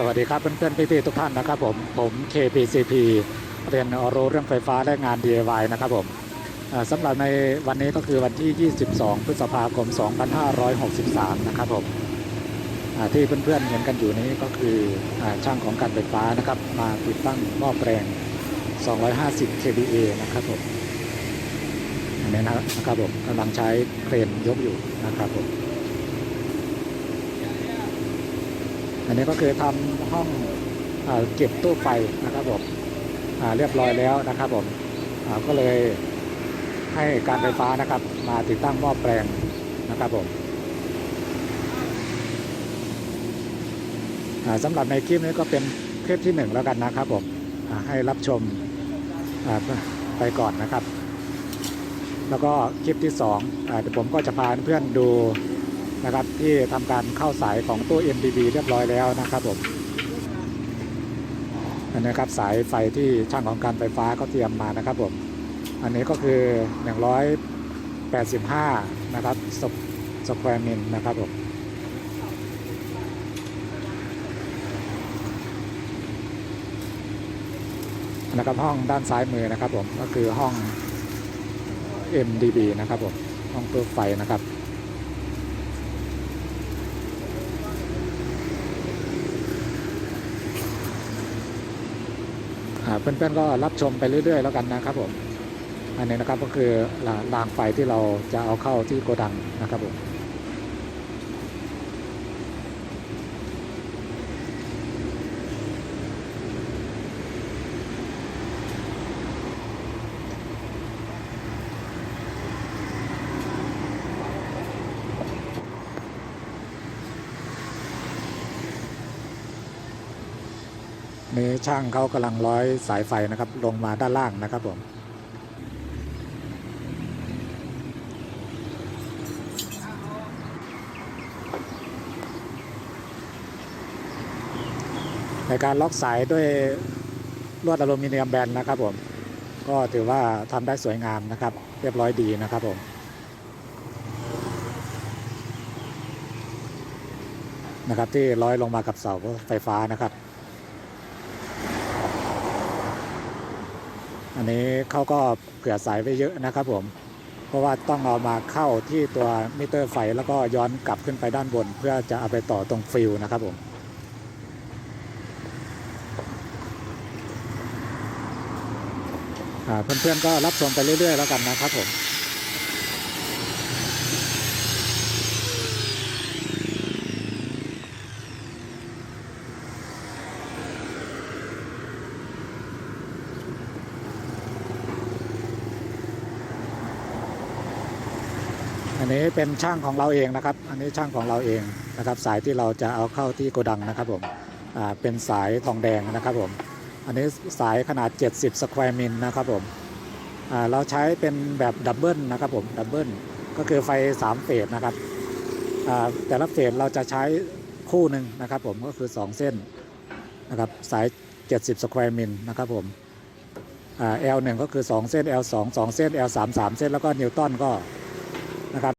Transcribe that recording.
สวัสดีครับเพื่อนๆพี่ๆทุกท่านนะครับผมผม KPCP เรียนรู้เรื่องไฟฟ้าและงาน DIY นะครับผมสำหรับในวันนี้ก็คือวันที่ 22 พฤษภาคม 2563 นะครับผมที่เพื่อนๆเห็นกันอยู่นี้ก็คืออช่างของการไฟฟ้านะครับมาติดตั้งหม้อแปลง 250 kVA นะครับผมอันนี้นะครับผมกำลังใช้เครนยกอยู่นะครับผม อันนี้ก็คือทำห้องอเก็บตู้ไฟนะครับผมเรียบร้อยแล้วนะครับผมก็เลยให้การไฟฟ้านะครับ มาติดตั้งหม้อแปลงนะครับผมอ่าสำหรับในคลิปนี้ก็เป็นคลิปที่หนึ่งแล้วกันนะครับผมให้รับชมไปก่อนนะครับ แล้วก็คลิปที่สองเดี๋ยวผมก็จะพาเพื่อนดู นะครับที่ทำการเข้าสายของตู้ MDB เรียบร้อยแล้วนะครับผมอันนี้ครับสายไฟที่ช่างของการไฟฟ้าเขาเตรียมมานะครับผมอันนี้ก็คือ 185 นะครับสสแควร์มิลนะครับผมนะครับห้องด้านซ้ายมือนะครับผมก็คือห้อง MDB นะครับผมห้องตู้ไฟนะครับ เพื่อนๆก็รับชมไปเรื่อย ๆ แล้วกันนะครับผมอันนี้นะครับก็คือรารางไฟที่เราจะเอาเข้าที่โกดังนะครับผม นี่ช่างเขากำลังร้อยสายไฟนะครับ ลงมาด้านล่างนะครับผมในการล็อกสายด้วยลวดอลูมิเนียมแบนนะครับผม ก็ถือว่าทำได้สวยงามนะครับ เรียบร้อยดีนะครับผมนะครับที่ร้อยลงมากับเสาไฟฟ้านะครับ อันนี้เขาก็เผื่อสายไว้เยอะนะครับผม เพราะว่าต้องเอามาเข้าที่ตัวมิเตอร์ไฟแล้วก็ย้อนกลับขึ้นไปด้านบน เพื่อจะเอาไปต่อตรงฟิลนะครับผมเพื่อนๆก็รับชมไปเรื่อยๆแล้วกันนะครับผม อันนี้เป็นช่างของเราเองนะครับ อันนี้ช่างของเราเองนะครับ สายที่เราจะเอาเข้าที่โกดังนะครับผมอ่าเป็นสายทองแดงนะครับผม อันนี้สายขนาด 70สแควร์มิลนะครับผมอ่าเราใช้เป็นแบบดับเบิลนะครับผมดับเบิลก็คือไฟ 3 เฟสนะครับอ่าแต่ละเฟสเราจะใช้คู่หนึ่งนะครับผมก็คือ 2 เส้นนะครับสาย 70สแควร์มิลนะครับผมอ่า L1 ก็คือ 2 เส้น L2 2 เส้น L3 3 เส้นแล้วก็นิวตันก็ นะครับ